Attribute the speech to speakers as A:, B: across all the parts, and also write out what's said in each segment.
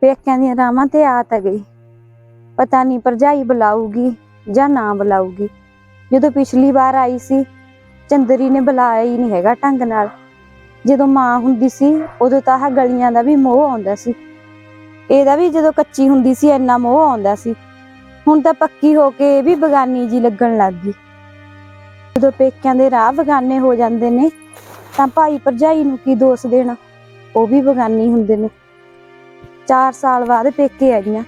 A: ਪੇਕਿਆਂ ਦੀਆਂ ਰਾਵਾਂ ਤੇ ਆ ਤਾਂ ਗਈ। ਪਤਾ ਨਹੀਂ ਭਰਜਾਈ ਬੁਲਾਊਗੀ ਜਾਂ ਨਾ ਬੁਲਾਊਗੀ। ਜਦੋਂ ਪਿਛਲੀ ਵਾਰ ਆਈ ਸੀ, ਚੰਦਰੀ ਨੇ ਬੁਲਾਇਆ ਹੀ ਨਹੀਂ ਹੈਗਾ ਢੰਗ ਨਾਲ। ਜਦੋਂ ਮਾਂ ਹੁੰਦੀ ਸੀ, ਉਦੋਂ ਤਾਂ ਆਹ ਗਲੀਆਂ ਦਾ ਵੀ ਮੋਹ ਆਉਂਦਾ ਸੀ। ਇਹਦਾ ਵੀ ਜਦੋਂ ਕੱਚੀ ਹੁੰਦੀ ਸੀ, ਇੰਨਾ ਮੋਹ ਆਉਂਦਾ ਸੀ। ਹੁਣ ਤਾਂ ਪੱਕੀ ਹੋ ਕੇ ਇਹ ਵੀ ਬਗਾਨੀ ਜੀ ਲੱਗਣ ਲੱਗ ਗਈ। ਜਦੋਂ ਪੇਕਿਆਂ ਦੇ ਰਾਹ ਬਗਾਨੇ ਹੋ ਜਾਂਦੇ ਨੇ, ਤਾਂ ਭਾਈ ਭਰਜਾਈ ਨੂੰ ਕੀ ਦੋਸ਼ ਦੇਣਾ? ਉਹ ਵੀ ਬਗਾਨੀ ਹੁੰਦੇ ਨੇ। 4 ਸਾਲ ਬਾਅਦ ਪੇਕੇ ਆਈਆਂ।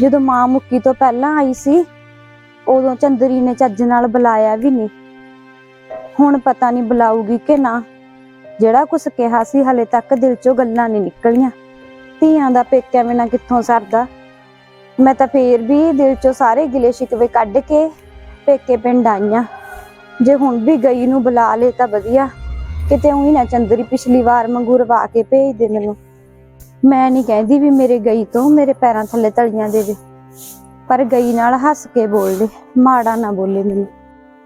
A: ਜਦੋਂ ਮਾਂ ਮੁੱਕੀ ਤੋਂ ਪਹਿਲਾਂ ਆਈ ਸੀ, ਉਦੋਂ ਚੰਦਰੀ ਨੇ ਚੱਜ ਨਾਲ ਬੁਲਾਇਆ ਵੀ ਨਹੀਂ। ਹੁਣ ਪਤਾ ਨਹੀਂ ਬੁਲਾਊਗੀ ਕਿ ਨਾ। ਜਿਹੜਾ ਕੁਛ ਕਿਹਾ ਸੀ, ਹਲੇ ਤੱਕ ਦਿਲ ਚੋਂ ਗੱਲਾਂ ਨਹੀਂ ਨਿਕਲੀਆਂ। ਧੀਆਂ ਦਾ ਪੇਕਿਆਂ ਬਿਨਾਂ ਕਿੱਥੋਂ ਸਰਦਾ? ਮੈਂ ਤਾਂ ਫੇਰ ਵੀ ਦਿਲ ਚੋਂ ਸਾਰੇ ਗਿਲੇ ਸ਼ਿਕਵੇ ਕੱਢ ਕੇ ਪੇਕੇ ਪਿੰਡ ਆਈਆਂ। ਜੇ ਹੁਣ ਵੀ ਗਈ ਨੂੰ ਬੁਲਾ ਲੇ ਤਾਂ ਵਧੀਆ। ਕਿਤੇ ਉਹੀ ਨਾ ਚੰਦਰੀ ਪਿਛਲੀ ਵਾਰ ਵਾਂਗੂ ਰਵਾ ਕੇ ਭੇਜ ਦੇ ਮੈਨੂੰ। ਮੈਂ ਨਹੀਂ ਕਹਿੰਦੀ ਵੀ ਮੇਰੇ ਗਈ ਤੋਂ ਮੇਰੇ ਪੈਰਾਂ ਥੱਲੇ ਤਲੀਆਂ ਦੇਵੇ ਪਰ ਗਈ ਨਾਲ ਹੱਸ ਕੇ ਬੋਲਦੇ, ਮਾੜਾ ਨਾ ਬੋਲੇ ਮੈਨੂੰ।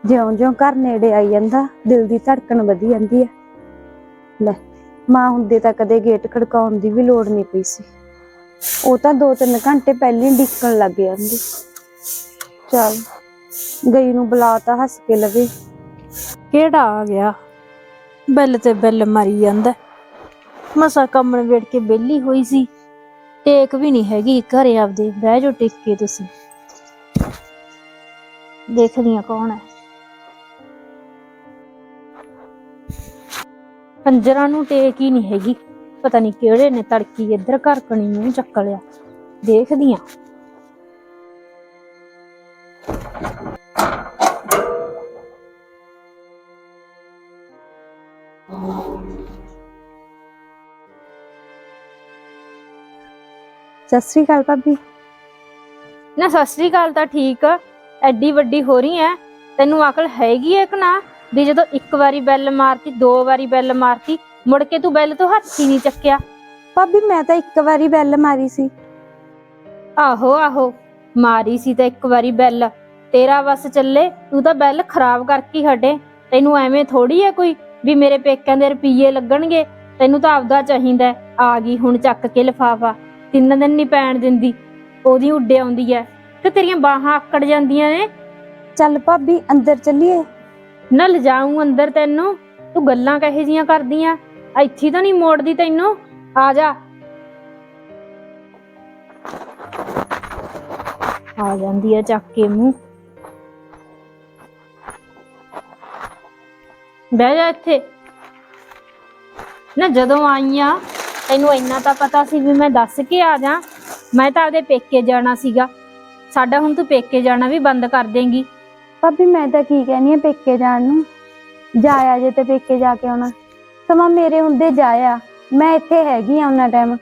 A: ਜਿਉਂ-ਜਿਉਂ ਘਰ ਨੇੜੇ ਆਈ ਜਾਂਦਾ, ਦਿਲ ਦੀ ਧੜਕਣ ਵਧੀ ਜਾਂਦੀ ਹੈ ਲੈ, ਮਾਂ ਹੁੰਦੇ ਤਾਂ ਕਦੇ ਗੇਟ ਖੜਕਾਉਣ ਦੀ ਵੀ ਲੋੜ ਨਹੀਂ ਪਈ ਸੀ। ਉਹ ਤਾਂ 2-3 ਘੰਟੇ ਪਹਿਲਾਂ ਡਿੱਕਣ ਲੱਗ ਜਾਂਦੀ। ਚਲ, ਗਈ ਨੂੰ ਬੁਲਾ ਤਾਂ ਹੱਸ ਕੇ ਲਵੇ।
B: ਕਿਹੜਾ ਆ ਗਿਆ? ਬੈਲ ਤੇ ਬੈਲ ਮਾਰੀ ਜਾਂਦਾ। ਮਸਾ ਕੰਮਣ ਨਿਬੇੜ ਕੇ ਬੇਲੀ ਹੋਈ ਸੀ ਟੇਕ ਵੀ ਨਹੀਂ ਹੈਗੀ, ਘਰੇ ਆਪਦੇ ਬਹਿ ਜਾਓ ਟਿਕ ਕੇ ਤੁਸੀਂ। ਦੇਖਦੀਆਂ ਕੌਣ ਹੈ। ਕੰਜਰਾਂ ਨੂੰ ਟੇਕ ਹੀ ਨਹੀਂ ਹੈਗੀ, ਪਤਾ ਨਹੀਂ ਕਿਹੜੇ ਨੇ ਤੜਕੀ ਇੱਧਰ ਘਰ ਕਣੀ ਮੂੰਹ ਚੱਕ ਲਿਆ। ਦੇਖਦੀਆਂ।
A: ਸਤਿ ਸ੍ਰੀ ਅਕਾਲ ਭਾਬੀ।
B: ਨਾ ਸਤਿ ਸ੍ਰੀ ਅਕਾਲ ਤਾਂ ਠੀਕ ਆ। ਐਡੀ ਵੱਡੀ ਹੋ ਰਹੀ ਐ। ਤੈਨੂੰ ਅਕਲ ਹੈਗੀ ਐ ਕਿ ਨਾ? ਵੀ ਜਦੋਂ ਇੱਕ ਵਾਰੀ ਬੈਲ ਮਾਰਤੀ ਦੋ ਵਾਰੀ ਬੈਲ ਮਾਰਤੀ ਮੁੜ ਕੇ ਤੂੰ ਬੈਲ ਤੋਂ ਹੱਥ ਹੀ ਨਹੀਂ ਚੱਕਿਆ।
A: ਭਾਬੀ ਮੈਂ ਤਾਂ ਇੱਕ ਵਾਰੀ ਬੈਲ ਮਾਰੀ ਸੀ।
B: ਆਹੋ ਆਹੋ। ਮਾਰੀ ਸੀ ਤਾਂ ਇੱਕ ਵਾਰੀ ਬੈਲ। ਤੇਰਾ ਬਸ ਚੱਲੇ ਤੂੰ ਤਾਂ ਬੈਲ ਖਰਾਬ ਕਰਕੇ ਹਟੇ। ਤੈਨੂੰ ਐਵੇਂ ਥੋੜੀ ਐ ਕੋਈ ਵੀ ਮੇਰੇ ਪੇਕਿਆਂ ਦੇ ਰੁਪਈਏ ਲੱਗਣਗੇ? ਤੈਨੂੰ ਤਾਂ ਆਪਦਾ ਚਾਹੀਦਾ ਹੈ। ਆ ਗਈ ਹੁਣ ਚੱਕ ਕੇ ਲਫਾਫਾ। ਤਿੰਨ ਦਿਨ ਨਹੀਂ ਪੈਣ ਦਿੰਦੀ ਉਹਦੀ ਉੱਡੇ ਆਉਂਦੀ ਐ ਤੇ ਤੇਰੀਆਂ ਬਾਹਾਂ ਆਕੜ ਜਾਂਦੀਆਂ ਨੇ।
A: ਚੱਲ ਭਾਬੀ ਅੰਦਰ ਚੱਲੀਏ।
B: ਨਾ ਲਿਜਾਊਂ ਅੰਦਰ ਤੈਨੂੰ ਤੂੰ ਗੱਲਾਂ ਕਹੇ ਜੀਆਂ ਕਰਦੀਆਂ ਇੱਥੇ ਤਾਂ ਨਹੀਂ ਮੋੜਦੀ ਤੈਨੂੰ ਆ ਜਾ। ਆ ਜਾਂਦੀ ਆ ਚੱਕ ਕੇ ਮੂੰਹ। ਬਹਿ ਜਾ ਇੱਥੇ। ਨਾ ਜਦੋਂ ਆਈਆਂ ਤੈਨੂੰ ਇੰਨਾ ਤਾਂ ਪਤਾ ਸੀ ਵੀ ਮੈਂ ਦੱਸ ਕੇ ਆ ਜਾ। ਮੈਂ ਤਾਂ ਆਪਦੇ ਪੇਕੇ ਜਾਣਾ ਸੀਗਾ। ਸਾਡਾ ਹੁਣ ਤੂੰ ਪੇਕੇ ਜਾਣਾ ਵੀ ਬੰਦ ਕਰ ਦੇਂਗੀ।
A: ਭਾਬੀ ਮੈਂ ਤਾਂ ਕੀ ਕਹਿਨੀ ਆ ਪੇਕੇ ਜਾਣ ਨੂੰ? ਜਾਇਆ ਜੇ ਤੇ ਪੇਕੇ ਜਾ ਕੇ ਆਉਣਾ। ਸਮਾਂ ਮੇਰੇ ਹੁੰਦੇ ਜਾਇਆ। ਮੈਂ ਇੱਥੇ ਹੈਗੀ ਆ ਉਹਨਾਂ ਟਾਈਮ।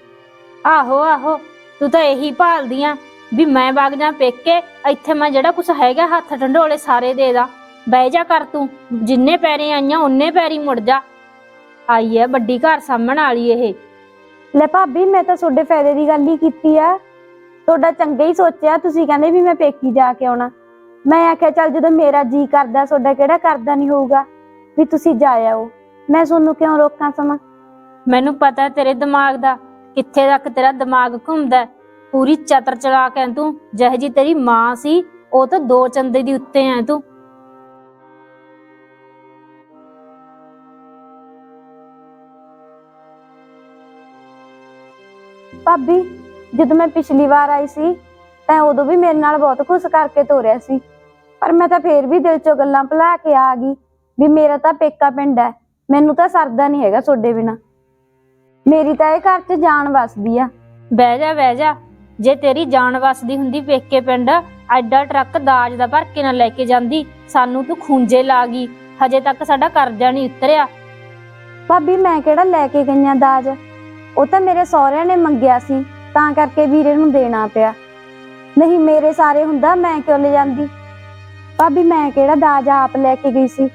B: ਆਹੋ ਆਹੋ। ਤੂੰ ਤਾਂ ਇਹੀ ਭਾਲਦੀ ਆ ਵੀ ਮੈਂ ਵਗ ਜਾ ਪੇਕੇ। ਇੱਥੇ ਮੈਂ ਜਿਹੜਾ ਕੁਛ ਹੈਗਾ ਹੱਥ ਢੰਡੋਲੇ ਸਾਰੇ ਦੇ ਦਾ। ਬਹਿ ਜਾ ਕਰ ਤੂੰ। ਜਿੰਨੇ ਪੈਰੇ ਆਈਆਂ ਉਹਨੇ ਪੈਰੀ ਮੁੜ ਜਾ। ਆਈ ਐ ਵੱਡੀ ਘਰ ਸਾਹਮਣ ਵਾਲੀ ਇਹ।
A: ਲੈ ਭਾਬੀ, ਮੈਂ ਤਾਂ ਤੁਹਾਡੇ ਫਾਇਦੇ ਦੀ ਗੱਲ ਹੀ ਕੀਤੀ ਆ। ਤੁਹਾਡਾ ਚੰਗਾ ਹੀ ਸੋਚਿਆ, ਤੁਸੀਂ ਕਹਿੰਦੇ ਵੀ ਮੈਂ ਪੇਕੀ ਜਾ ਕੇ ਆਉਣਾ। ਮੈਂ ਆਖਿਆ, ਚੱਲ ਜਦੋਂ ਮੇਰਾ ਜੀ ਕਰਦਾ, ਤੁਹਾਡਾ ਕਿਹੜਾ ਕਰਦਾ ਨਹੀਂ ਹੋਊਗਾ ਵੀ ਤੁਸੀਂ ਜਾ ਆਓ। ਮੈਂ ਤੁਹਾਨੂੰ ਕਿਉਂ ਰੋਕਾਂ ਸਮਾਂ?
B: ਮੈਨੂੰ ਪਤਾ ਹੈ ਤੇਰੇ ਦਿਮਾਗ ਦਾ, ਕਿੱਥੇ ਤੱਕ ਤੇਰਾ ਦਿਮਾਗ ਘੁੰਮਦਾ ਹੈ। ਪੂਰੀ ਚਤਰ ਚਲਾ ਕੇ ਤੂੰ, ਜਿਹੋ ਜੀ ਤੇਰੀ ਮਾਂ ਸੀ, ਉਹ ਤਾਂ ਦੋ ਚੰਦੇ ਦੀ ਉੱਤੇ ਐ ਤੂੰ।
A: ਭਾਬੀ ਜਦੋਂ ਮੈਂ ਪਿਛਲੀ ਵਾਰ ਆਈ ਸੀ ਤਾਂ ਉਦੋਂ ਵੀ ਮੇਰੇ ਨਾਲ ਬਹੁਤ ਖੁਸ਼ ਕਰਕੇ ਤੋਰਿਆ ਸੀ। ਪਰ ਮੈਂ ਤਾਂ ਫੇਰ ਵੀ ਦਿਲ ਚੋਂ ਗੱਲਾਂ ਭੁਲਾ ਕੇ ਆ ਗਈ ਵੀ ਮੇਰਾ ਤਾਂ ਪੇਕਾ ਪਿੰਡ ਹੈ ਮੈਨੂੰ ਤਾਂ ਸਰਦਾ ਨਹੀਂ ਹੈਗਾ ਤੁਹਾਡੇ ਬਿਨਾ। ਮੇਰੀ ਤਾਂ ਇਹ ਘਰ 'ਚ ਜਾਨ ਵਸਦੀ ਆ।
B: ਬਹਿ ਜਾ ਬਹਿ ਜਾ। ਜੇ ਤੇਰੀ ਜਾਨ ਵਸਦੀ ਹੁੰਦੀ ਪੇਕੇ ਪਿੰਡ ਐਡਾ ਟਰੱਕ ਦਾਜ ਦਾ ਭਰ ਕੇ ਨਾ ਲੈ ਕੇ ਜਾਂਦੀ ਸਾਨੂੰ ਤੂੰ ਖੂੰਜੇ ਲਾ ਗਈ। ਹਜੇ ਤੱਕ ਸਾਡਾ ਕਰਜ਼ਾ ਨਹੀਂ ਉਤਰਿਆ।
A: ਭਾਬੀ ਮੈਂ ਕਿਹੜਾ ਲੈ ਕੇ ਗਈਆਂ ਦਾਜ? ਉਹ ਤਾਂ ਮੇਰੇ ਸਹੁਰਿਆਂ ਨੇ ਮੰਗਿਆ ਸੀ, ਤਾਂ ਕਰਕੇ ਵੀਰੇ ਨੂੰ ਦੇਣਾ ਪਿਆ। ਨਹੀਂ, ਮੇਰੇ ਸਾਰੇ ਹੁੰਦਾ, ਮੈਂ ਕਿਉਂ ਲੈ ਜਾਂਦੀ? ਭਾਬੀ, ਮੈਂ ਕਿਹੜਾ ਦਾਜ ਆਪ ਲੈ ਕੇ ਗਈ ਸੀ?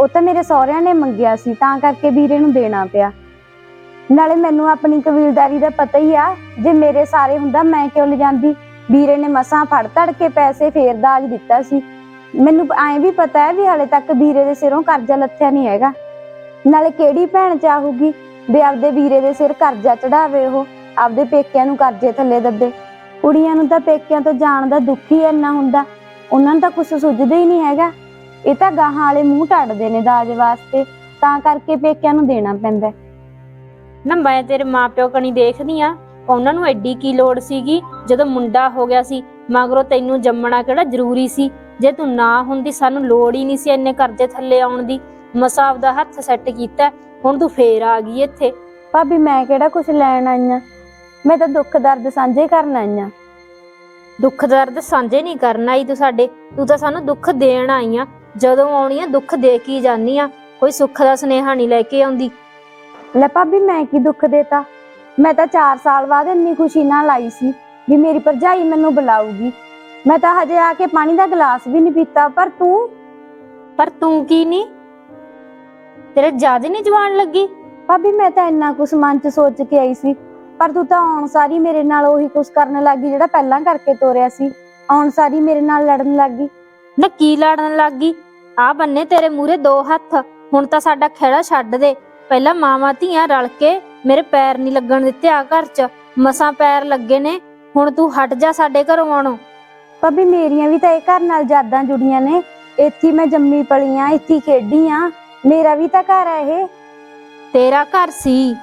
A: ਉਹ ਤਾਂ ਮੇਰੇ ਸਹੁਰਿਆਂ ਨੇ ਮੰਗਿਆ ਸੀ, ਤਾਂ ਕਰਕੇ ਵੀਰੇ ਨੂੰ ਦੇਣਾ ਪਿਆ। ਨਾਲੇ ਮੈਨੂੰ ਆਪਣੀ ਕਬੀਲਦਾਰੀ ਦਾ ਪਤਾ ਹੀ ਆ, ਜੇ ਮੇਰੇ ਸਾਰੇ ਹੁੰਦਾ, ਮੈਂ ਕਿਉਂ ਲੈ ਜਾਂਦੀ? ਵੀਰੇ ਨੇ ਮਸਾਂ ਫੜ ਤੜ ਕੇ ਪੈਸੇ ਫੇਰ ਦਾਜ ਦਿੱਤਾ ਸੀ। ਮੈਨੂੰ ਐਂ ਵੀ ਪਤਾ ਹੈ ਵੀ ਹਾਲੇ ਤੱਕ ਵੀਰੇ ਦੇ ਸਿਰੋਂ ਕਰਜ਼ਾ ਲੱਥਿਆ ਨਹੀਂ ਹੈਗਾ। ਨਾਲੇ ਕਿਹੜੀ ਭੈਣ ਚਾਹੂਗੀ? ਵੀ ਆਪਦੇ ਵੀਰੇ ਦੇ ਸਿਰ ਕਰਜ਼ਾ ਚੜਾਵੇ ਉਹ, ਆਪਦੇ ਪੇਕਿਆਂ ਨੂੰ ਕਰਜ਼ੇ ਥੱਲੇ ਦੱਬੇ। ਕੁੜੀਆਂ ਨੂੰ ਤਾਂ ਪੇਕਿਆਂ ਤੋਂ ਜਾਣ ਦਾ ਦੁੱਖ ਹੀ ਇੰਨਾ ਹੁੰਦਾ, ਉਹਨਾਂ ਨੂੰ ਤਾਂ ਕੁਝ ਸੁੱਝਦਾ ਹੀ ਨਹੀਂ ਹੈਗਾ। ਇਹ ਤਾਂ ਗਾਹਾਂ ਵਾਲੇ ਮੂੰਹ ਟੱਡਦੇ ਨੇ ਦਾਜ ਵਾਸਤੇ, ਤਾਂ ਕਰਕੇ ਪੇਕਿਆਂ ਨੂੰ ਦੇਣਾ ਪੈਂਦਾ।
B: ਨਾ ਮੈਂ ਤੇਰੇ ਮਾਪਿਓ ਕਣੀ ਦੇਖਦੀ ਆ, ਉਹਨਾਂ ਨੂੰ ਐਡੀ ਕੀ ਲੋੜ ਸੀਗੀ? ਜਦੋਂ ਮੁੰਡਾ ਹੋ ਗਿਆ ਸੀ, ਮਗਰੋਂ ਤੈਨੂੰ ਜੰਮਣਾ ਕਿਹੜਾ ਜ਼ਰੂਰੀ ਸੀ? ਜੇ ਤੂੰ ਨਾ ਹੁੰਦੀ, ਸਾਨੂੰ ਲੋੜ ਹੀ ਨਹੀਂ ਸੀ ਇੰਨੇ ਕਰਜ਼ੇ ਥੱਲੇ ਆਉਣ ਦੀ। ਮਸਾਬ ਦਾ ਹੱਥ ਸੈੱਟ ਕੀਤਾ ਹੁਣ ਤੂੰ ਫੇਰ ਆ ਗਈ ਇੱਥੇ।
A: ਭਾਬੀ ਮੈਂ ਕਿਹੜਾ ਕੁਝ ਲੈਣ ਆਈ ਆਂ? ਮੈਂ ਤਾਂ ਦੁੱਖ ਦਰਦ ਸਾਂਝੇ ਕਰਨ ਆਈ ਆਂ।
B: ਦੁੱਖ ਦਰਦ ਸਾਂਝੇ ਨਹੀਂ ਕਰਨ ਆਈ ਤੂੰ ਸਾਡੇ। ਤੂੰ ਤਾਂ ਸਾਨੂੰ ਦੁੱਖ ਦੇਣ ਆਈ ਆ। ਜਦੋਂ ਆਉਣੀ ਆ ਦੁੱਖ ਦੇ ਕੇ ਜਾਨੀ ਆ। ਕੋਈ ਸੁੱਖ ਦਾ ਸੁਨੇਹਾ ਨਹੀਂ ਲੈ ਕੇ ਆਉਂਦੀ।
A: ਲੈ ਭਾਬੀ ਮੈਂ ਕੀ ਦੁੱਖ ਦੇਤਾ? ਮੈਂ ਤਾਂ 4 ਸਾਲ ਬਾਅਦ ਇੰਨੀ ਖੁਸ਼ੀ ਨਾਲ ਆਈ ਸੀ ਵੀ ਮੇਰੀ ਭਰਜਾਈ ਮੈਨੂੰ ਬੁਲਾਊਗੀ। ਮੈਂ ਤਾਂ ਹਜੇ ਆ ਕੇ ਪਾਣੀ ਦਾ ਗਲਾਸ ਵੀ ਨਹੀਂ ਪੀਤਾ। ਪਰ ਤੂੰ?
B: ਪਰ ਤੂੰ ਕੀ ਨਹੀਂ ਤੇਰੇ ਜ਼ਿਆਦਾ ਨਹੀਂ ਜਵਾਨ ਲੱਗੀ?
A: ਭਾਬੀ ਮੈਂ ਤਾਂ ਇੰਨਾ ਕੁਛ ਮਨ 'ਚ ਸੋਚ ਕੇ ਆਈ ਸੀ ਪਰ ਤੂੰ ਤਾਂ ਆਉਣ ਸਾਰੀ ਮੇਰੇ ਨਾਲ ਉਹੀ ਕੁਛ ਕਰਨ ਲੱਗੀ ਜਿਹੜਾ ਪਹਿਲਾਂ ਕਰਕੇ ਤੋਰਿਆ ਸੀ। ਆਉਣ ਸਾਰੀ ਮੇਰੇ ਨਾਲ ਲੜਨ ਲੱਗੀ
B: ਨਾ ਕੀ ਲੜਨ ਲੱਗ ਆ ਬੰਨੇ ਤੇਰੇ ਮੂਰੇ ਦੋ ਹੱਥ ਹੁਣ ਤਾਂ ਸਾਡਾ ਖੇੜਾ ਛੱਡ ਦੇ। ਪਹਿਲਾਂ ਮਾਵਾਂ ਧੀਆਂ ਰਲ ਕੇ ਮੇਰੇ ਪੈਰ ਨਹੀਂ ਲੱਗਣ ਦਿੱਤੇ ਆ ਘਰ 'ਚ ਮਸਾਂ ਪੈਰ ਲੱਗੇ ਨੇ ਹੁਣ ਤੂੰ ਹਟ ਜਾ ਸਾਡੇ ਘਰੋਂ ਆਉਣੋਂ।
A: ਭਾਬੀ ਮੇਰੀਆਂ ਵੀ ਤਾਂ ਇਹ ਘਰ ਨਾਲ ਯਾਦਾਂ ਜੁੜੀਆਂ ਨੇ। ਇੱਥੇ ਮੈਂ ਜੰਮੀ ਪਲੀ ਆਂ ਇੱਥੇ ਖੇਡੀ ਆਂ। ਮੇਰਾ ਵੀ ਤਾਂ ਘਰ ਹੈ ਇਹ।
B: ਤੇਰਾ ਘਰ ਸੀ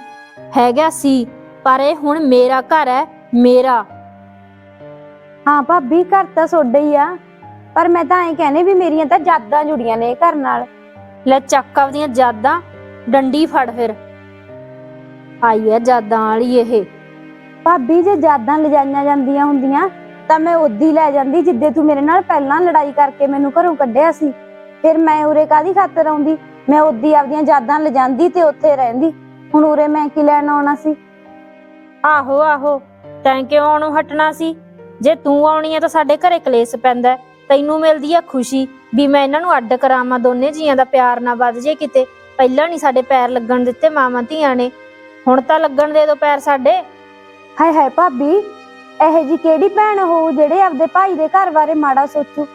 B: ਹੈਗਾ ਸੀ ਪਰ ਇਹ ਹੁਣ ਮੇਰਾ ਘਰ ਹੈ ਮੇਰਾ।
A: ਹਾਂ ਭਾਬੀ ਘਰ ਤਾਂ ਸੋਡਾ ਹੀ ਆ। ਪਰ ਮੈਂ ਤਾਂ ਐਂ ਕਹਿੰਨੇ ਵੀ ਮੇਰੀਆਂ ਤਾਂ ਯਾਦਾਂ ਜੁੜੀਆਂ ਨੇ ਇਹ ਘਰ ਨਾਲ।
B: ਲੈ ਚੱਕ ਆਪਦੀਆਂ ਜਾਦਾਂ ਡੰਡੀ ਫੜ ਫਿਰ। ਆਈ ਹੈ ਜਾਦਾਂ ਵਾਲੀ ਇਹ।
A: ਭਾਬੀ ਜੇ ਯਾਦਾਂ ਲਿਜਾਈਆਂ ਜਾਂਦੀਆਂ ਹੁੰਦੀਆਂ ਤਾਂ ਮੈਂ ਉਦੀ ਲੈ ਜਾਂਦੀ ਜਿੱਦੇ ਤੂੰ ਮੇਰੇ ਨਾਲ ਪਹਿਲਾਂ ਲੜਾਈ ਕਰਕੇ ਮੈਨੂੰ ਘਰੋਂ ਕੱਢਿਆ ਸੀ। ਫਿਰ ਮੈਂ ਉਰੇ ਕਾਦੀ ਖਾਤਰ ਆਉਂਦੀ? ਮੈਂ ਉਦੀ ਆਪਦੀਆਂ ਯਾਦਾਂ ਲਿਜਾਂਦੀ ਤੇ ਉੱਥੇ ਰਹਿੰਦੀ। ਹੁਣ ਉਰੇ ਮੈਂ ਕੀ ਲੈਣ ਆਉਣਾ ਸੀ?
B: ਆਹੋ ਆਹੋ ਤੈਂ ਕਿਉਂ ਆਉਣੋਂ ਹਟਣਾ ਸੀ? ਜੇ ਤੂੰ ਆਉਣੀ ਹੈ ਤਾਂ ਸਾਡੇ ਘਰੇ ਕਲੇਸ਼ ਪੈਂਦਾ ਹੈ। ਤੈਨੂੰ ਮਿਲਦੀ ਆ ਖੁਸ਼ੀ ਵੀ ਮੈਂ ਇਹਨਾਂ ਨੂੰ ਅੱਡ ਕਰਾਵਾਂ ਦੋਨੇ ਜੀਆਂ ਦਾ ਪਿਆਰ ਨਾ ਵੱਧ ਜੇ ਕਿਤੇ। ਪਹਿਲਾਂ ਨਹੀਂ ਸਾਡੇ ਪੈਰ ਲੱਗਣ ਦਿੱਤੇ ਮਾਵਾਂ ਧੀਆਂ ਨੇ। ਹੁਣ ਤਾਂ ਲੱਗਣ ਦੇ ਦੋ ਪੈਰ ਸਾਡੇ।
A: ਹਾਏ ਹਾਏ ਭਾਬੀ ਇਹ ਜੀ ਕਿਹੜੀ ਭੈਣ ਹੋਊ ਜਿਹੜੇ ਆਪਦੇ ਭਾਈ ਦੇ ਘਰ ਬਾਰੇ ਮਾੜਾ ਸੋਚੂ?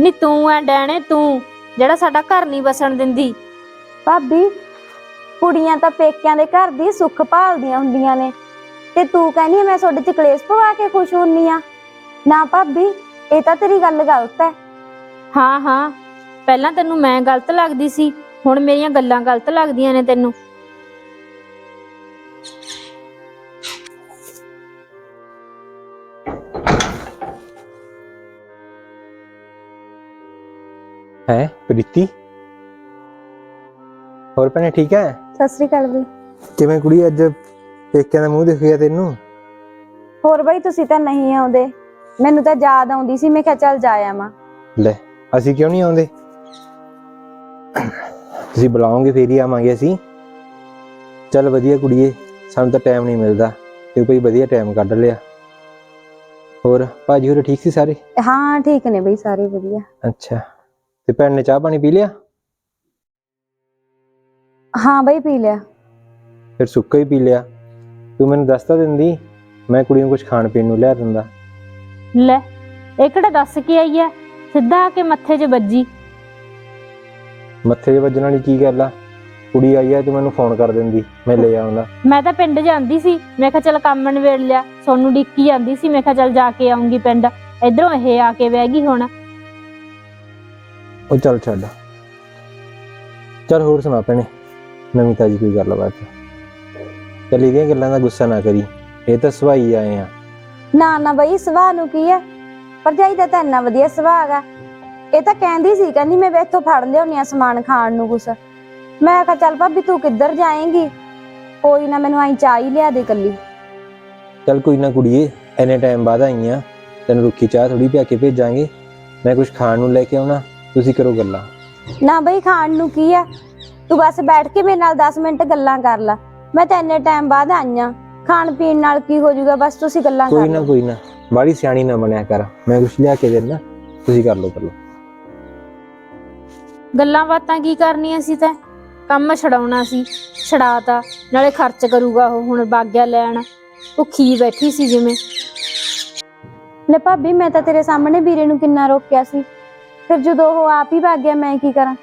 B: ਨੀ ਤੂੰ ਐ ਡੈਣੇ ਤੂੰ ਜਿਹੜਾ ਸਾਡਾ ਘਰ ਨਹੀਂ ਵਸਣ ਦਿੰਦੀ।
A: ਭਾਬੀ ਕੁੜੀਆਂ ਤਾਂ ਪੇਕਿਆਂ ਦੇ ਘਰ ਦੀ ਸੁੱਖ ਭਾਲਦੀਆਂ ਹੁੰਦੀਆਂ ਨੇ। ਤੇ ਤੂੰ ਕਹਿੰਦੀ ਮੈਂ ਤੁਹਾਡੇ ਚ ਕਲੇਸ਼ ਪਵਾ ਕੇ ਖੁਸ਼ ਹੁੰਨੀ ਆ। ਨਾ ਭਾਬੀ ਇਹ ਤਾਂ ਤੇਰੀ ਗੱਲ ਗਲਤ ਹੈ
B: ਹਾਂ ਹਾਂ ਪਹਿਲਾਂ ਤੈਨੂੰ ਮੈਂ ਗਲਤ ਲੱਗਦੀ ਸੀ ਹੁਣ ਮੇਰੀਆਂ ਗੱਲਾਂ ਗਲਤ ਲੱਗਦੀਆਂ ਨੇ ਤੈਨੂੰ।
C: ਹੈ ਪ੍ਰੀਤੀ? ਹੋਰ ਭੈਣੇ ਠੀਕ ਹੈ?
A: ਸਤਿ ਸ੍ਰੀ ਅਕਾਲ ਬਈ।
C: ਕਿਵੇਂ ਕੁੜੀ ਅੱਜ ਪੇਕਿਆਂ ਦਾ ਮੂੰਹ ਦਿਖ ਗਿਆ ਤੈਨੂੰ?
A: ਹੋਰ ਬਈ ਤੁਸੀਂ ਤਾਂ ਨਹੀਂ ਆਉਂਦੇ। ਮੈਨੂੰ ਤਾਂ ਯਾਦ ਆਉਂਦੀ ਸੀ ਮੈਂ ਕਿਹਾ ਚੱਲ ਜਾ ਆਵਾਂ।
C: ਲੈ ਅਸੀਂ ਕਿਉਂ ਨਹੀਂ ਆਉਂਦੇ? ਤੁਸੀਂ ਬੁਲਾਓਗੇ ਫੇਰ ਹੀ ਆਵਾਂਗੇ ਅਸੀਂ। ਚੱਲ ਵਧੀਆ ਕੁੜੀਏ ਸਾਨੂੰ ਤਾਂ ਟਾਈਮ ਨਹੀਂ ਮਿਲਦਾ। ਤੇ ਕੋਈ ਵਧੀਆ ਟਾਈਮ ਕੱਢ ਲਿਆ। ਹੋਰ ਭਾਜੀ ਹੋਰ ਠੀਕ ਸੀ ਸਾਰੇ?
A: ਹਾਂ ਠੀਕ ਨੇ ਬਈ ਸਾਰੇ ਵਧੀਆ।
C: ਅੱਛਾ। ਤੇ ਭੈਣ ਨੇ ਚਾਹ ਪਾਣੀ ਪੀ ਲਿਆ?
A: ਹਾਂ ਬਈ ਪੀ ਲਿਆ।
C: ਫਿਰ ਸੁੱਕਾ ਹੀ ਪੀ ਲਿਆ। ਤੂੰ ਮੈਨੂੰ ਦੱਸ ਤਾਂ ਦਿੰਦੀ ਮੈਂ ਕੁੜੀ ਨੂੰ ਕੁਝ ਖਾਣ ਪੀਣ ਨੂੰ ਲਿਆ ਦਿੰਦਾ।
B: ਲੈ ਇਹ ਕਿਹੜਾ ਦੱਸ ਕੇ ਆਈ ਐ? ਸਿੱਧਾ ਆ ਕੇ ਮੱਥੇ 'ਚ ਵੱਜੀ।
C: ਮੱਥੇ 'ਤੇ ਵੱਜਣ ਵਾਲੀ ਕੀ ਗੱਲ ਆ? ਕੁੜੀ ਆਈ ਆ ਤੂੰ ਮੈਨੂੰ ਫੋਨ ਕਰ ਦਿੰਦੀ ਮੈਂ ਲੈ ਆਉਂਦਾ।
B: ਮੈਂ ਤਾਂ ਪਿੰਡ ਜਾਂਦੀ ਸੀ ਮੈਂ ਕਿਹਾ ਚੱਲ ਕੰਮ ਨਿਬੇੜ ਲਿਆ। ਸੋਨੂੰ ਡਿੱਕੀ ਜਾਂਦੀ ਸੀ ਮੈਂ ਕਿਹਾ ਚੱਲ ਜਾ ਕੇ ਆਉਂਗੀ ਪਿੰਡ। ਇਧਰੋਂ ਇਹ ਆ ਕੇ ਬਹਿ ਗਈ ਹੁਣ।
C: ਉਹ ਚੱਲ ਛੱਡ। ਚੱਲ ਹੋਰ ਸੁਣਾ ਭੈਣੇ। ਨਵੀਂ ਤਾਜੀ ਕੋਈ ਗੱਲਬਾਤ। ਚੱਲ ਇਹਦੀਆਂ ਗੱਲਾਂ ਦਾ ਗੁੱਸਾ ਨਾ ਕਰੀ। ਇਹ ਤਾਂ ਸਵਾਈ ਆਏ ਆ।
A: ਨਾ ਨਾ ਬਈ ਸੁਭਾਅ ਨੂੰ ਕੀ ਹੈ ਭਰਜਾਈ ਦਾ ਤਾਂ ਇੰਨਾ ਵਧੀਆ ਸੁਭਾਅ ਹੈਗਾ ਇਹ ਤਾਂ ਕਹਿੰਦੀ ਸੀ ਕਹਿੰਦੀ ਮੈਂ ਇੱਥੋਂ ਫੜ ਲਿਆਉਣੀ ਆ ਸਮਾਨ ਖਾਣ ਨੂੰ ਕੁਛ। ਮੈਂ ਕਿਹਾ ਚੱਲ ਭਾਬੀ ਤੂੰ ਕਿੱਧਰ ਜਾਏਂਗੀ? ਕੋਈ ਨਾ ਮੈਨੂੰ ਆਈ ਚਾਹ ਹੀ ਲਿਆ ਦੇ ਕੱਲੀ।
C: ਚੱਲ ਕੋਈ ਨਾ ਕੁੜੀਏ ਐਨੇ ਟਾਈਮ ਬਾਅਦ ਆਈ ਆ। ਤੈਨੂੰ ਰੁੱਖੀ ਚਾਹ ਥੋੜੀ ਪਿਆ ਕੇ ਭੇਜਾਂਗੇ। ਮੈਂ ਕੁਝ ਖਾਣ ਨੂੰ ਲੈ ਕੇ ਆਉਣਾ। ਤੁਸੀਂ ਕਰੋ ਗੱਲਾਂ।
A: ਨਾ ਬਈ ਖਾਣ ਨੂੰ ਕੀ ਆ? ਤੂੰ ਬਸ ਬੈਠ ਕੇ ਮੇਰੇ ਨਾਲ 10 ਮਿੰਟ ਗੱਲਾਂ ਕਰ ਲੈ। ਮੈਂ ਤਾਂ ਇੰਨੇ ਟਾਈਮ ਬਾਅਦ ਆਈਆਂ ਖਾਣ ਪੀਣ ਨਾਲ ਕੀ ਹੋ ਜਾਊਗਾ? ਬਸ ਤੁਸੀਂ ਗੱਲਾਂ ਕਰ
C: ਕੋਈ ਨਾ ਕੋਈ ਨਾ। ਬਾੜੀ ਸਿਆਣੀ ਨਾ ਬਣਿਆ ਕਰ। ਮੈਂ ਕੁਝ ਲਿਆ ਕੇ ਦੇਣਾ ਤੁਸੀਂ ਕਰ ਲਓ ਕਰ ਲਓ।
B: ਗੱਲਾਂ ਬਾਤਾਂ ਕੀ ਕਰਨੀਆਂ ਸੀ ਤੈਂ? ਕੰਮ ਛਡਾਉਣਾ ਸੀ ਛਡਾਤਾ। ਨਾਲੇ ਖਰਚ ਕਰੂਗਾ ਉਹ ਹੁਣ ਬਾਗਿਆ ਲੈਣ। ਭੁੱਖੀ ਬੈਠੀ ਸੀ ਜਿਵੇਂ।
A: ਲੈ ਭਾਬੀ ਮੈਂ ਤਾਂ ਤੇਰੇ ਸਾਹਮਣੇ ਵੀਰੇ ਨੂੰ ਕਿੰਨਾ ਰੋਕਿਆ ਸੀ। ਫਿਰ ਜਦੋਂ ਉਹ ਆਪ ਹੀ ਭੱਗ ਗਿਆ ਮੈਂ ਕੀ ਕਰਾਂ?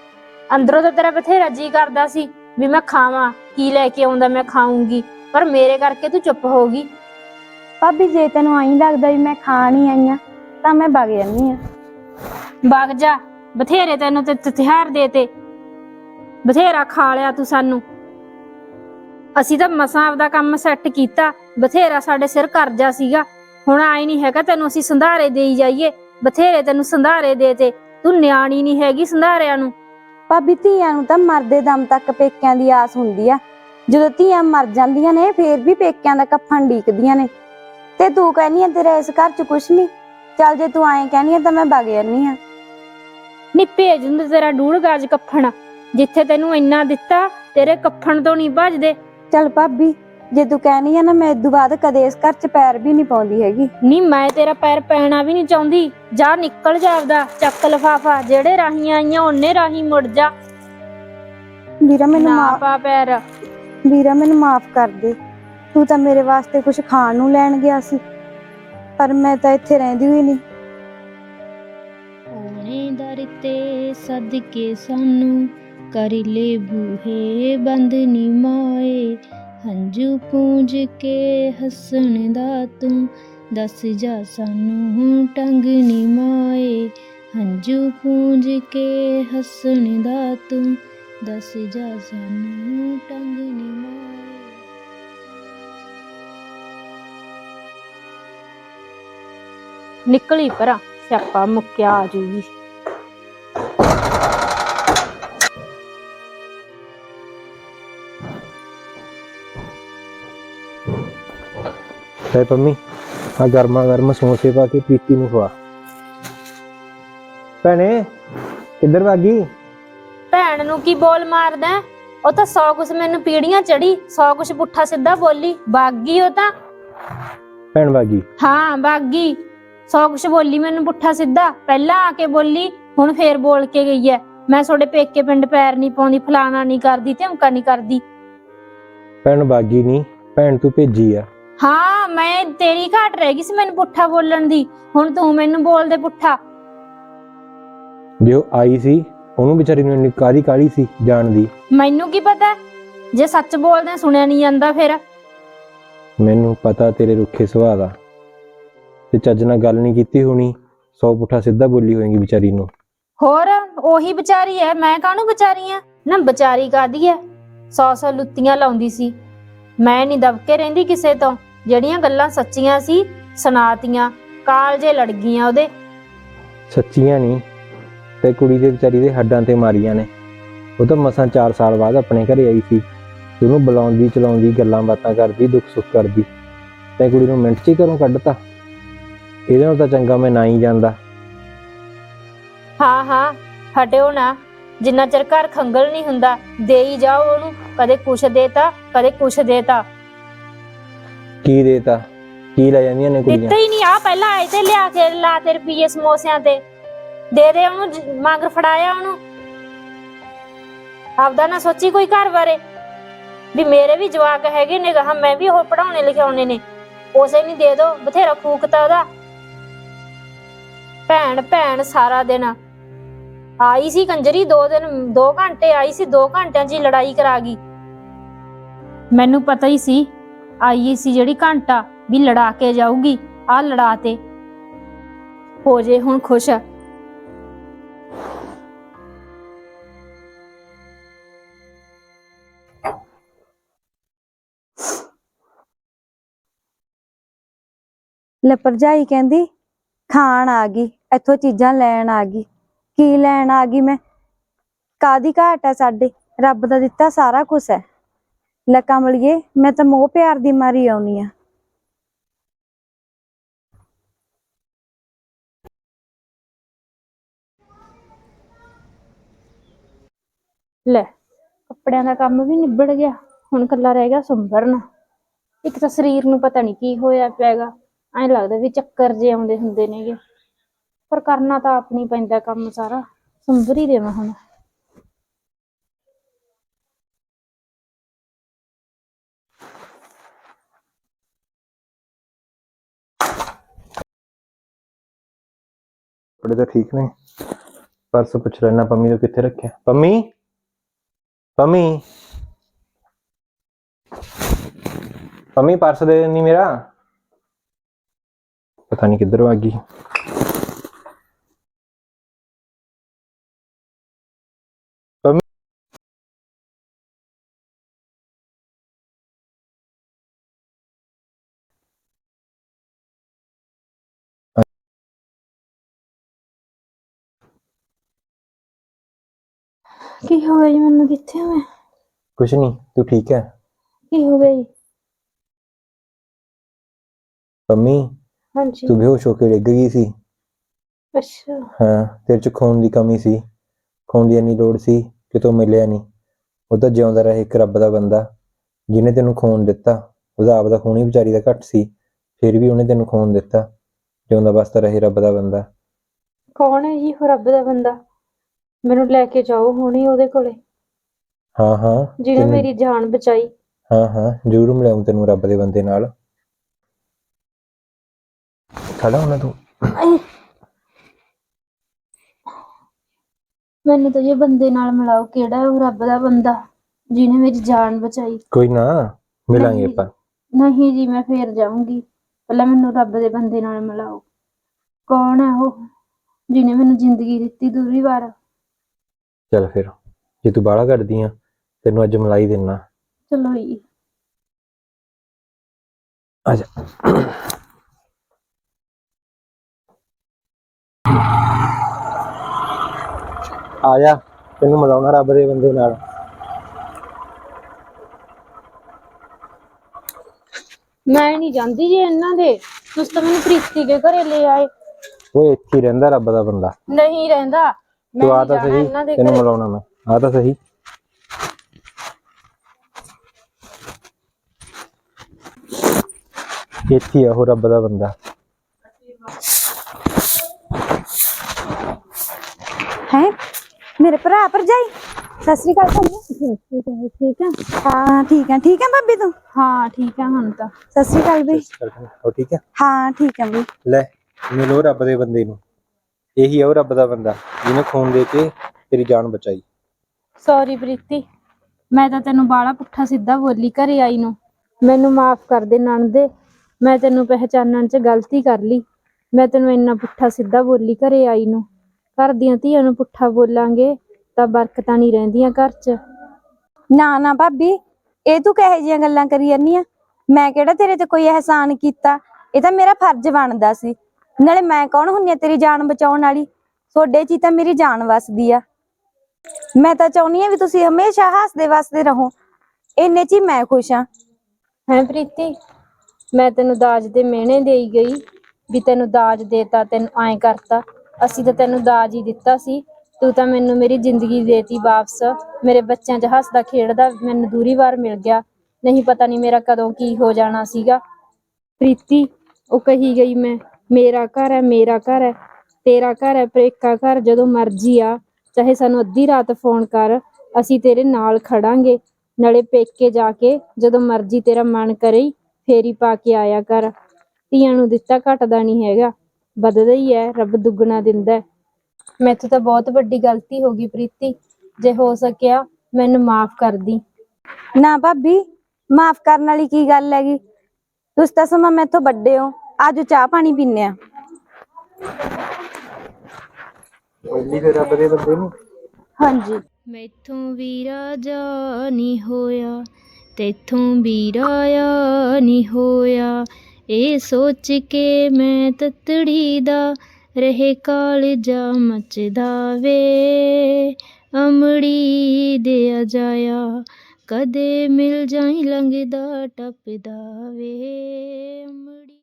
B: ਅੰਦਰੋਂ ਤਾਂ ਤੇਰਾ ਬਥੇਰਾ ਜੀ ਕਰਦਾ ਸੀ ਵੀ ਮੈਂ ਖਾਵਾਂ ਕੀ ਲੈ ਕੇ ਆਉਂਦਾ ਮੈਂ ਖਾਊਂਗੀ ਪਰ ਮੇਰੇ ਕਰਕੇ ਤੂੰ ਚੁੱਪ ਹੋ ਗਈ।
A: ਭਾਬੀ ਜੇ ਤੈਨੂੰ ਆਈ ਲੱਗਦਾ ਵੀ ਮੈਂ ਖਾਣ ਹੀ ਆਈ ਆ ਤਾਂ ਮੈਂ ਵਗ ਜਾਂਦੀ ਆ।
B: ਵਗ ਜਾ ਬਥੇਰੇ ਤੈਨੂੰ ਤੇ ਤੇ ਤਿਉਹਾਰ ਦੇ ਤੇ। ਬਥੇਰਾ ਖਾ ਲਿਆ ਤੂੰ ਸਾਨੂੰ। ਅਸੀਂ ਤਾਂ ਮਸਾਂ ਆਪਦਾ ਕੰਮ ਸੈੱਟ ਕੀਤਾ ਬਥੇਰਾ ਸਾਡੇ ਸਿਰ ਕਰਜ਼ਾ ਸੀਗਾ। ਹੁਣ ਆਈ ਨਹੀਂ ਹੈਗਾ ਤੈਨੂੰ ਅਸੀਂ ਸੰਧਾਰੇ ਦੇਈ ਜਾਈਏ ਬਥੇਰੇ ਤੈਨੂੰ ਸੰਧਾਰੇ ਦੇ ਤੇ। ਤੂੰ ਨਿਆਣੀ ਨਹੀਂ ਹੈਗੀ ਸੰਧਾਰਿਆਂ ਨੂੰ।
A: ਭਾਬੀ ਧੀਆਂ ਨੂੰ ਤਾਂ ਮਰਦੇ ਦਮ ਤੱਕ ਪੇਕਿਆਂ ਦੀ ਆਸ ਹੁੰਦੀ ਆ। ਜਦੋਂ ਧੀਆਂ ਮਰ ਜਾਂਦੀਆਂ ਨੇ ਫੇਰ ਵੀ ਪੇਕਿਆਂ ਦਾ ਕਫਨ ਢੀਕਦੀਆਂ ਨੇ। ਤੇ ਤੂੰ ਕਹਿੰਦੀ ਆ ਤੇਰਾ ਇਸ ਘਰ 'ਚ ਕੁਛ ਨਹੀਂ ਚੱਲ ਜੇ ਤੂੰ ਐਂ ਕਹਿੰਦੀ ਆ ਤਾਂ ਮੈਂ ਵਗ ਜਾਂਦੀ ਆ।
B: ਨੀ ਭੇਜ ਦਿੰਦੇ ਤੇਰਾ ਡੂੜ ਗਾਜ ਕੱਫਣ। ਜਿੱਥੇ ਤੈਨੂੰ ਇੰਨਾ ਦਿੱਤਾ ਤੇਰੇ ਕੱਫਣ ਤੋਂ ਨਹੀਂ ਭੱਜਦੇ।
A: ਚੱਲ ਭਾਬੀ ਜੇ ਤੂੰ ਕਹਿਣੀ ਆ ਨਾ ਮੈਂ ਇਦੋਂ ਬਾਅਦ ਕਦੇ ਇਸ ਘਰ 'ਚ ਪੈਰ ਵੀ ਨਹੀਂ ਪਾਉਂਦੀ ਹੈਗੀ।
B: ਨੀ ਮੈਂ ਤੇਰਾ ਪੈਰ ਪੈਣਾ ਵੀ ਨਹੀਂ ਚਾਹੁੰਦੀ। ਜਾ ਨਿਕਲ ਜਾਵਦਾ ਚੱਕ ਲਫਾਫਾ ਜਿਹੜੇ ਰਾਹੀਂ ਆਈਆਂ ਉਹਨੇ ਰਾਹੀਂ ਮੁੜ ਜਾ।
A: ਵੀਰਾ ਮੈਨੂੰ
B: ਨਾ
A: ਮਾਫ
B: ਪਾ ਪੈਰ।
A: ਵੀਰਾ ਮੈਨੂੰ ਮਾਫ ਕਰ ਦੇ। ਤੂੰ ਤਾਂ ਮੇਰੇ ਵਾਸਤੇ ਕੁਝ ਖਾਣ ਨੂੰ ਲੈਣ ਗਿਆ ਸੀ ਪਰ ਮੈਂ ਤਾਂ ਇੱਥੇ ਰਹਿੰਦੀ ਹੋਈ ਨਹੀਂ।
B: ਦਰ ਤੇ ਸਦਕੇ ਸਾਨੂੰ ਕਰ ਲੈ ਬੂਹੇ ਬੰਦ ਨੀ ਮਾਏ। ਹੰਝੂ ਪੂੰਜ ਕੇ ਹੱਸਣ ਦਾ ਤੂੰ ਦੱਸ ਜਾ ਸਾਨੂੰ ਟੰਗ ਨੀ ਮਾਏ। ਹੰਝੂ ਪੂੰਜ ਕੇ ਹੱਸਣ ਦਾ ਤੂੰ ਦੱਸ ਜਾ ਸਾਨੂੰ ਟੰਗ ਨੀ ਮਾਏ। ਨਿਕਲੀ ਪਰਾਂ ਸਿਆਪਾ ਮੁੱਕਿਆ ਆ ਜੂਗੀ
C: ਤੇ ਪੰਮੀ ਆ ਗਰਮਾ ਗਰਮ ਸਮੋਸੇ ਪਾ ਕੇ ਪ੍ਰੀਤੀ ਨੂੰ ਖਵਾ। ਭੈਣੇ ਕਿੱਧਰ ਭਾਗੀ
B: ਭੈਣ ਨੂੰ ਕੀ ਬੋਲ ਮਾਰਦਾ? ਹੈ? ਉਹ ਤਾਂ ਸੌ ਕੁਛ ਮੈਨੂੰ ਪੀੜੀਆਂ ਚੜੀ ਸੌ ਕੁਛ ਪੁੱਠਾ ਸਿੱਧਾ ਬੋਲੀ। ਬਾਗੀ ਉਹ ਤਾਂ?
C: ਭੈਣ ਭਾਗੀ
B: ਹਾਂ ਬਾਗੀ ਸੌ ਕੁਛ ਬੋਲੀ ਮੈਨੂੰ ਪੁੱਠਾ ਸਿੱਧਾ ਪਹਿਲਾਂ ਆ ਕੇ ਬੋਲੀ ਹੁਣ ਫੇਰ ਬੋਲ ਕੇ ਗਈ ਐ। ਮੈਂ ਤੁਹਾਡੇ ਪੇਕੇ ਪਿੰਡ ਪੈਰ ਨਹੀਂ ਪਾਉਂਦੀ ਫਲਾਣਾ ਨਹੀਂ ਕਰਦੀ ਧਮਕਾ ਨਹੀਂ ਕਰਦੀ।
C: ਭੈਣ ਭਾਗੀ ਨਹੀਂ ਭੈਣ ਤੂੰ ਭੇਜੀ ਆ।
B: ਹਾਂ ਮੈਂ ਤੇਰੀ ਘਾਟ ਰਹਿ ਗਈ ਸੀ ਮੈਨੂੰ ਪੁੱਠਾ ਬੋਲਣ ਦੀ। ਹੁਣ ਤੂੰ ਮੈਨੂੰ ਬੋਲ ਦੇ ਪੁੱਠਾ।
C: ਜੇ ਆਈ ਸੀ ਉਹਨੂੰ ਵਿਚਾਰੀ ਨੂੰ ਇੰਨੀ ਕਾਹਦੀ ਕਾਹਲੀ ਸੀ ਜਾਣ ਦੀ?
B: ਮੈਨੂੰ ਕੀ ਪਤਾ? ਜੇ ਸੱਚ ਬੋਲਦੇ ਸੁਣਿਆ ਨਹੀਂ ਜਾਂਦਾ ਫਿਰ।
C: ਮੈਨੂੰ ਪਤਾ ਤੇਰੇ ਰੁੱਖੇ ਸੁਭਾਅ ਦਾ। ਤੇ ਚੱਜ ਨਾਲ ਗੱਲ ਨਹੀਂ ਕੀਤੀ ਹੋਣੀ ਸੌ ਪੁੱਠਾ ਸਿੱਧਾ ਬੋਲੀ ਹੋਏਗੀ ਵਿਚਾਰੀ ਨੂੰ।
B: ਹੋਰ ਉਹੀ ਵਿਚਾਰੀ ਐ ਮੈਂ ਕਾਹਨੂੰ ਵਿਚਾਰੀ ਐ ਨਾ ਵਿਚਾਰੀ ਕਾਦੀ ਐ? ਸੌ ਸੌ ਲੁੱਤੀਆਂ ਲਾਉਂਦੀ ਸੀ। ਮੈਂ ਨਹੀਂ ਦਬਕੇ ਰਹਿੰਦੀ ਕਿਸੇ ਤੋਂ। ਜਿਹੜੀਆਂ ਗੱਲਾਂ ਸੱਚੀਆਂ ਸੀ ਸੁਣਾਤੀਆਂ ਕਾਲਜੇ ਲੜ ਗਈਆਂ ਉਹਦੇ।
C: ਸੱਚੀਆਂ ਨਹੀਂ ਤੇ ਕੁੜੀ ਦੇ ਵਿਚਾਰੀ ਦੇ ਹੱਡਾਂ ਤੇ ਮਾਰੀਆਂ ਨੇ। ਉਹ ਤਾਂ ਮਸਾਂ 4 ਸਾਲ ਬਾਅਦ ਆਪਣੇ ਘਰੇ ਆਈ ਸੀ। ਤੇ ਉਹਨੂੰ ਬੁਲਾਉਂਦੀ ਚਲਾਉਂਦੀ ਗੱਲਾਂ ਬਾਤਾਂ ਕਰਦੀ ਦੁੱਖ ਸੁੱਖ ਕਰਦੀ। ਤੇ ਕੁੜੀ ਨੂੰ ਮਿੰਟ 'ਚ ਹੀ ਘਰੋਂ ਕੱਢਤਾ। ਇਹਦੇ ਨਾਲ ਤਾਂ ਚੰਗਾ ਮੈਂ ਨਾ ਹੀ ਜਾਂਦਾ।
B: ਹਾਂ ਹਾਂ ਹਟਿਓ ਨਾ। ਜਿੰਨਾ ਚਿਰ ਘਰ ਖੰਗਲ ਨਹੀਂ ਹੁੰਦਾ ਦੇ ਹੀ ਜਾਓ ਉਹਨੂੰ। ਕਦੇ ਕੁਛ ਦੇਤਾ ਕਦੇ ਕੁਛ ਦੇਤਾ।
C: ਕੀ ਦੇਤਾ? ਕੀ ਲੈ ਜਾਂਦੀਆਂ ਨੇ ਕੁੜੀਆਂ?
B: ਦਿੱਤਾ ਹੀ ਨਹੀਂ ਆ ਪਹਿਲਾਂ ਆਏ ਤੇ ਲਿਆ ਕੇ ਲਾ ਤੇ ਰੁਪਈਏ ਸਮੋਸਿਆਂ ਤੇ। ਦੇ ਦੇ ਉਹਨੂੰ ਜ- ਮਗਰ ਫੜਾਇਆ ਉਹਨੂੰ। ਆਪਦਾ ਨਾ ਸੋਚੀ ਕੋਈ ਘਰ ਬਾਰੇ। ਵੀ ਮੇਰੇ ਵੀ ਜਵਾਕ ਹੈਗੇ ਨੇ ਗਾਹਾਂ ਮੈਂ ਵੀ ਉਹ ਪੜਾਉਣੇ ਲਿਖਾਉਣੇ ਨੇ। ਉਸੇ ਨਹੀਂ ਦੇ ਦੋ ਬਥੇਰਾ ਫੂਕਤਾ ਉਹਦਾ। ਭੈਣ ਭੈਣ ਸਾਰਾ ਦਿਨ। ਆਈ ਸੀ ਕੰਜਰੀ ਦੋ ਦਿਨ 2 ਘੰਟੇ ਆਈ ਸੀ 2 ਘੰਟਿਆਂ 'ਚ ਹੀ ਲੜਾਈ ਕਰਾ ਗਈ। ਮੈਨੂੰ ਪਤਾ ਹੀ ਸੀ ਆਈ ਸੀ ਜਿਹੜੀ ਘੰਟਾ ਵੀ ਲੜਾ ਕੇ ਜਾਊਗੀ, ਆ ਲੜਾ ਤੇ। ਹੋ ਜੇ ਹੁਣ ਖੁਸ਼।
A: ਲੈ ਭਰਜਾਈ ਕਹਿੰਦੀ, ਖਾਣ ਆ ਗਈ, ਇੱਥੋਂ ਚੀਜ਼ਾਂ ਲੈਣ ਆ ਗਈ। ਕੀ ਲੈਣ ਆ ਗਈ ਮੈਂ? ਕਾਦੀ ਘਾਟ ਹੈ ਸਾਡੇ? ਰੱਬ ਦਾ ਦਿੱਤਾ ਸਾਰਾ ਕੁਝ ਹੈ। ਲੈ ਕਮਲੀਏ, ਮੈਂ ਤਾਂ ਮੋਹ ਪਿਆਰ ਦੀ ਮਾਰੀ ਆਉਣੀ ਆ।
B: ਲੈ, ਕੱਪੜਿਆਂ ਦਾ ਕੰਮ ਵੀ ਨਿਬੜ ਗਿਆ। ਹੁਣ ਕੱਲਾ ਰਹਿ ਗਿਆ ਸੰਭਰਨਾ। ਇੱਕ ਤਾਂ ਸਰੀਰ ਨੂੰ ਪਤਾ ਨਹੀਂ ਕੀ ਹੋਇਆ ਪਿਆਗਾ। ਐਂ ਲੱਗਦਾ ਵੀ ਚੱਕਰ ਜੇ ਆਉਂਦੇ ਹੁੰਦੇ ਨੇਗੇ। ਪਰ ਕਰਨਾ ਤਾਂ ਆਪਣੀ ਪੈਂਦਾ ਕੰਮ ਸਾਰਾ। ਸੰਭਰ ਹੀ ਦੇਵਾਂ ਹੁਣ।
C: ਕੱਪੜੇ ਤਾਂ ਠੀਕ ਨੇ ਪਰਸ ਪੁੱਛ ਲੈਣਾ ਪੰਮੀ ਨੂੰ ਕਿੱਥੇ ਰੱਖਿਆ ਪੰਮੀ ਪੰਮੀ ਪੰਮੀ ਪਰਸ ਦੇ ਨਹੀਂ ਮੇਰਾ ਪਤਾ ਨਹੀਂ ਕਿੱਧਰ ਭੱਗ ਗਈ
B: ਕੀ ਹੋ ਗਿਆ ਜੀ? ਮੈਨੂੰ ਕਿੱਥੇ ਮੈਂ
C: ਕੁਛ ਨਹੀਂ ਤੂੰ ਠੀਕ ਹੈ?
B: ਕੀ ਹੋ ਗਿਆ ਜੀ?
C: ਪੰਮੀ
B: ਹਾਂਜੀ।
C: ਤੂੰ ਬੇਹੋਸ਼ ਹੋ ਕੇ ਡਿੱਗ ਗਈ ਸੀ।
B: ਅੱਛਾ।
C: ਹਾਂ ਤੇਰੇ ਚ ਖੂਨ ਦੀ ਕਮੀ ਸੀ। ਖੂਨ ਦੀ ਇੰਨੀ ਲੋੜ ਸੀ ਕਿ ਤੂੰ ਮਿਲਿਆ ਨਹੀਂ। ਉਹ ਤਾਂ ਜਿਉਂਦਾ ਰਹੇ ਇੱਕ ਰੱਬ ਦਾ ਬੰਦਾ ਜਿਹਨੇ ਤੈਨੂੰ ਖੂਨ ਦਿੱਤਾ। ਉਹਦਾ ਆਪ ਦਾ ਖੂਨ ਹੀ ਵਿਚਾਰੀ ਦਾ ਘੱਟ ਸੀ ਫਿਰ ਵੀ ਉਹਨੇ ਤੈਨੂੰ ਖੂਨ ਦਿੱਤਾ। ਜਿਉਂਦਾ ਵਸਦਾ ਰਹੇ ਰੱਬ ਦਾ ਬੰਦਾ।
B: ਕੌਣ ਹੈ ਜੀ ਉਹ ਰੱਬ ਦਾ ਬੰਦਾ? ਮੈਨੂੰ ਲੈ ਕੇ ਜਾਓ ਹੁਣੇ ਉਹਦੇ ਕੋਲੇ।
C: ਹਾਂ ਹਾਂ
B: ਜਿਹਨੇ
C: ਤੈਨੂੰ-
B: ਮੇਰੀ ਜਾਨ ਬਚਾਈ।
C: ਹਾਂ ਹਾਂ ਜ਼ਰੂਰ ਮਿਲਾਉਂ ਤੈਨੂੰ ਰੱਬ ਦੇ ਬੰਦੇ ਨਾਲ। ਖੜਾ ਹੋਣਾ ਤੂੰ।
B: ਮੈਨੂੰ ਤਾਂ ਇਹ ਬੰਦੇ ਨਾਲ ਮਿਲਾਓ ਕਿਹੜਾ ਹੈ ਉਹ ਰੱਬ ਦਾ ਬੰਦਾ ਜਿਹਨੇ ਮੇਰੀ ਜਾਨ ਬਚਾਈ।
C: ਕੋਈ ਨਾ ਮਿਲਾਂਗੇ
B: ਨਹੀਂ।
C: ਆਪਾਂ।
B: ਨਹੀਂ ਜੀ ਮੈਂ ਫੇਰ ਜਾਊਂਗੀ। ਪਹਿਲਾਂ ਮੈਨੂੰ ਰੱਬ ਦੇ ਬੰਦੇ ਨਾਲ ਮਿਲਾਓ। ਕੌਣ ਹੈ ਉਹ ਜਿਹਨੇ ਮੈਨੂੰ ਜ਼ਿੰਦਗੀ ਦਿੱਤੀ ਦੂਰੀ ਵਾਰ?
C: ਚੱਲ ਫਿਰ ਜੇ ਤੂੰ ਬਾਹਲਾ ਕਰਦੀ ਆ ਤੈਨੂੰ ਅੱਜ ਮਿਲਾਈ ਦੇਣਾ
B: ਚਲੋ ਜੀ
C: ਜਾ। ਆ ਜਾ ਤੈਨੂੰ ਮਿਲਾਉਣਾ ਰੱਬ ਦੇ ਬੰਦੇ ਨਾਲ।
B: ਮੈਂ ਨਹੀਂ ਜਾਂਦੀ ਜੀ ਇਹਨਾਂ ਦੇ। ਤੁਸੀਂ ਤਾਂ ਮੈਨੂੰ ਪ੍ਰੀਤੀ ਦੇ ਘਰੇ ਲੈ ਆਏ।
C: ਉਹ ਇੱਥੇ ਹੀ ਰਹਿੰਦਾ ਰੱਬ ਦਾ ਬੰਦਾ।
B: ਨਹੀਂ ਰਹਿੰਦਾ।
C: ਤੂੰ ਆ ਤਾਂ ਸਹੀ ਤੈਨੂੰ ਮਿਲਾਉਣਾ ਮੈਂ। ਆ ਤਾਂ ਸਹੀ। ਇੱਥੇ ਆ ਉਹ ਰੱਬ ਦਾ ਬੰਦਾ।
A: ਹੈ? ਮੇਰੇ ਭਰਾ ਭਰਜਾਈ? ਸਤਿ ਸ੍ਰੀ ਅਕਾਲ ਭਾਈ
B: ਠੀਕ ਹੈ
A: ਹਾਂ ਠੀਕ ਹੈ ਠੀਕ ਹੈ ਭਾਬੀ ਤੂੰ?
B: ਹਾਂ ਠੀਕ ਹੈ ਹੁਣ ਤਾਂ।
A: ਸਤਿ ਸ੍ਰੀ ਅਕਾਲ ਬਈ।
C: ਠੀਕ ਹੈ
A: ਹਾਂ ਠੀਕ ਹੈ ਬਈ।
C: ਲੈ ਮਿਲੋ ਰੱਬ ਦੇ ਬੰਦੇ ਨੂੰ। ਇਹੀ ਆ ਉਹ ਰੱਬ ਦਾ ਬੰਦਾ ਜਿਹਨੇ ਖੂਨ ਦੇ ਕੇ ਤੇਰੀ ਜਾਨ ਬਚਾਈ।
B: ਸੌਰੀ ਪ੍ਰੀਤੀ ਮੈਂ ਤਾਂ ਤੈਨੂੰ ਬਾਲਾ ਪੁੱਠਾ ਸਿੱਧਾ ਬੋਲੀ ਘਰੇ ਆਈ ਨੂੰ। ਮੈਨੂੰ ਮਾਫ ਕਰ ਦੇ ਨਣਦੇ ਮੈਂ ਤੈਨੂੰ ਪਹਿਚਾਨਣ 'ਚ ਗਲਤੀ ਕਰ ਲਈ। ਮੈਂ ਤੈਨੂੰ ਇੰਨਾ ਪੁੱਠਾ ਸਿੱਧਾ ਬੋਲੀ ਘਰੇ ਆਈ ਨੂੰ। ਘਰ ਦੀਆਂ ਧੀਆਂ ਨੂੰ ਪੁੱਠਾ ਬੋਲਾਂਗੇ ਤਾਂ ਬਰਕਤਾਂ ਨਹੀਂ ਰਹਿੰਦੀਆਂ ਘਰ 'ਚ।
A: ਨਾ ਨਾ ਭਾਬੀ ਇਹ ਤੂੰ ਕਹੇ ਜੀਆਂ ਗੱਲਾਂ ਕਰੀ ਜਾਂਦੀ ਆ? ਮੈਂ ਕਿਹੜਾ ਤੇਰੇ ਤੇ ਕੋਈ ਅਹਿਸਾਨ ਕੀਤਾ? ਇਹ ਤਾਂ ਮੇਰਾ ਫਰਜ਼ ਬਣਦਾ ਸੀ। ਨਾਲੇ ਮੈਂ ਕੌਣ ਹੁੰਨੀ ਆ ਤੇਰੀ ਜਾਨ ਬਚਾਉਣ ਵਾਲੀ? ਤੁਹਾਡੇ 'ਚ ਹੀ ਤਾਂ ਮੇਰੀ ਜਾਨ ਵਸਦੀ ਆ। ਮੈਂ ਤਾਂ ਚਾਹੁੰਦੀ ਆ ਵੀ ਤੁਸੀਂ ਹਮੇਸ਼ਾ ਹੱਸਦੇ ਵਸਦੇ ਰਹੋ। ਇੰਨੇ 'ਚ ਹੀ ਮੈਂ ਖੁਸ਼ ਆ।
B: ਹੈਂ ਪ੍ਰੀਤੀ, ਮੈਂ ਤੈਨੂੰ ਦਾਜ ਦੇ ਮਿਹਣੇ ਦੇਈ ਗਈ, ਵੀ ਤੈਨੂੰ ਦਾਜ ਦੇਤਾ, ਤੈਨੂੰ ਐਂ ਕਰਤਾ। ਅਸੀਂ ਤਾਂ ਤੈਨੂੰ ਦਾਜ ਹੀ ਦਿੱਤਾ ਸੀ। ਤੂੰ ਤਾਂ ਮੈਨੂੰ ਮੇਰੀ ਜ਼ਿੰਦਗੀ ਦੇਤੀ ਵਾਪਸ। ਮੇਰੇ ਬੱਚਿਆਂ 'ਚ ਹੱਸਦਾ, ਖੇਡਦਾ, ਮੈਨੂੰ ਦੂਰੀ ਵਾਰ ਮਿਲ ਗਿਆ। ਨਹੀਂ ਪਤਾ ਨਹੀਂ ਮੇਰਾ ਕਦੋਂ ਕੀ ਹੋ ਜਾਣਾ ਸੀਗਾ। ਪ੍ਰੀਤੀ, ਉਹ ਕਹੀ ਗਈ ਮੈਂ। ਮੇਰਾ ਘਰ ਹੈ, ਮੇਰਾ ਘਰ ਹੈ, ਤੇਰਾ ਘਰ ਹੈ, ਪ੍ਰੇਕਾ ਘਰ, ਜਦੋਂ ਮਰਜ਼ੀ ਆ, ਚਾਹੇ ਸਾਨੂੰ ਅੱਧੀ ਰਾਤ ਫੋਨ ਕਰ, ਅਸੀਂ ਤੇਰੇ ਨਾਲ ਖੜਾਂਗੇ, ਨਾਲੇ ਪੇਕੇ ਜਾ ਕੇ ਜਦੋਂ ਮਰਜ਼ੀ ਤੇਰਾ ਮਨ ਕਰੇ, ਫੇਰੀ ਪਾ ਕੇ ਆਇਆ ਕਰ। ਧੀਆਂ ਨੂੰ ਦਿੱਤਾ ਘਟਦਾ ਨਹੀਂ ਹੈਗਾ ਵੱਧਦਾ ਹੀ ਹੈ, ਰੱਬ ਦੁੱਗਣਾ ਦਿੰਦਾ ਮੈਥੋਂ ਤਾਂ ਬਹੁਤ ਵੱਡੀ ਗਲਤੀ ਹੋ ਗਈ ਪ੍ਰੀਤੀ, ਜੇ ਹੋ ਸਕਿਆ ਮੈਨੂੰ ਮਾਫ ਕਰ ਦੀ।
A: ਨਾ ਭਾਬੀ, ਮਾਫ ਕਰਨ ਵਾਲੀ ਕੀ ਗੱਲ ਹੈਗੀ? ਤੁਸੀਂ ਤਾਂ ਸਮਾਂ ਮੈਥੋਂ ਵੱਡੇ ਹੋ। ਅੱਜ ਚਾਹ ਪਾਣੀ ਪੀਨੇ ਆ।
C: ਪਹਿਲੀ ਫਿਰ ਰੱਬ ਦੇ ਬੰਦੇ ਨੂੰ?
A: ਹਾਂਜੀ।
B: ਮੈਥੋਂ ਵੀ ਰਾਜਾ ਨਹੀਂ ਹੋਇਆ ਤੇਥੋਂ ਵੀ ਰਾਇਆ ਨਹੀਂ ਹੋਇਆ। ਇਹ ਸੋਚ ਕੇ ਮੈਂ ਤਤੜੀ ਦਾ ਰਹੇ ਕਾਲਜਾ ਮਚਦਾ ਵੇ। ਅਮੜੀ ਦੇ ਜਾਇਆ ਕਦੇ ਮਿਲ ਜਾਈ ਲੰਘਦਾ ਟੱਪਦਾ ਵੇ। ਅਮੜੀ